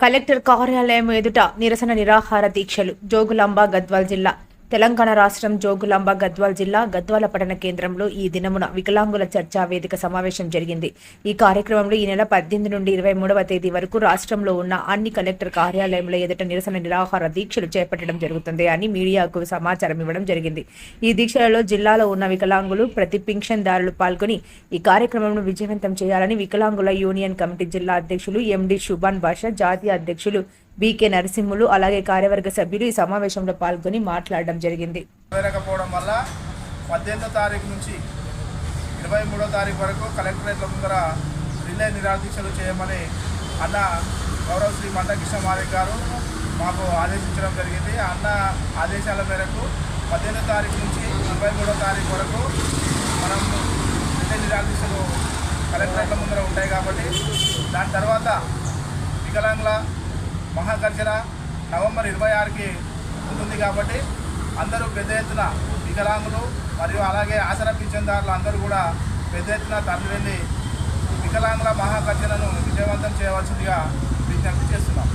Collector కార్యాలయం ఎదుట నిరసన నిరాహార దీక్షలు జోగులాంబ గద్వాల్ జిల్లా తెలంగాణ రాష్ట్రం జోగులాంబ గద్వాల్ జిల్లా గద్వాల పట్టణ కేంద్రంలో ఈ దినమున వికలాంగుల చర్చా వేదిక సమావేశం జరిగింది. ఈ కార్యక్రమంలో ఈ నెల పద్దెనిమిది నుండి ఇరవై మూడవ తేదీ వరకు రాష్ట్రంలో ఉన్న అన్ని కలెక్టర్ కార్యాలయంలో ఎదుట నిరసన నిరాహార దీక్షలు చేపట్టడం జరుగుతుంది అని మీడియాకు సమాచారం ఇవ్వడం జరిగింది. ఈ దీక్షలలో జిల్లాలో ఉన్న వికలాంగులు ప్రతి పింఛన్దారులు పాల్గొని ఈ కార్యక్రమంను విజయవంతం చేయాలని వికలాంగుల యూనియన్ కమిటీ జిల్లా అధ్యక్షులు ఎండి శుభాన్ బాషా జాతీయ అధ్యక్షులు బీకే నరసింహులు అలాగే కార్యవర్గ సభ్యులు ఈ సమావేశంలో పాల్గొని మాట్లాడడం జరిగింది. నెరవేరకపోవడం వల్ల పద్దెనిమిదో తారీఖు నుంచి ఇరవై మూడో తారీఖు వరకు కలెక్టరేట్ల ముందర రిలే నిరాదీక్షలు చేయమని అన్న గౌరవ శ్రీ మందకృష్ణ మాదిక్ గారు మాకు ఆదేశించడం జరిగింది. అన్న ఆదేశాల మేరకు పద్దెనిమిదో తారీఖు నుంచి ఇరవై మూడో తారీఖు వరకు మనం రిలే నిరాదీక్షలు కలెక్టరేట్ల ముందర ఉంటాయి కాబట్టి దాని తర్వాత వికలాంగుల మహాగర్జన నవంబర్ ఇరవై ఆరుకి ఉంటుంది కాబట్టి అందరూ పెద్ద ఎత్తున వికలాంగులు మరియు అలాగే ఆసరా పింఛన్దారులు అందరూ కూడా పెద్ద ఎత్తున తరలి వికలాంగుల మహాగర్జనను విజయవంతం చేయవలసిందిగా విజ్ఞప్తి చేస్తున్నాం.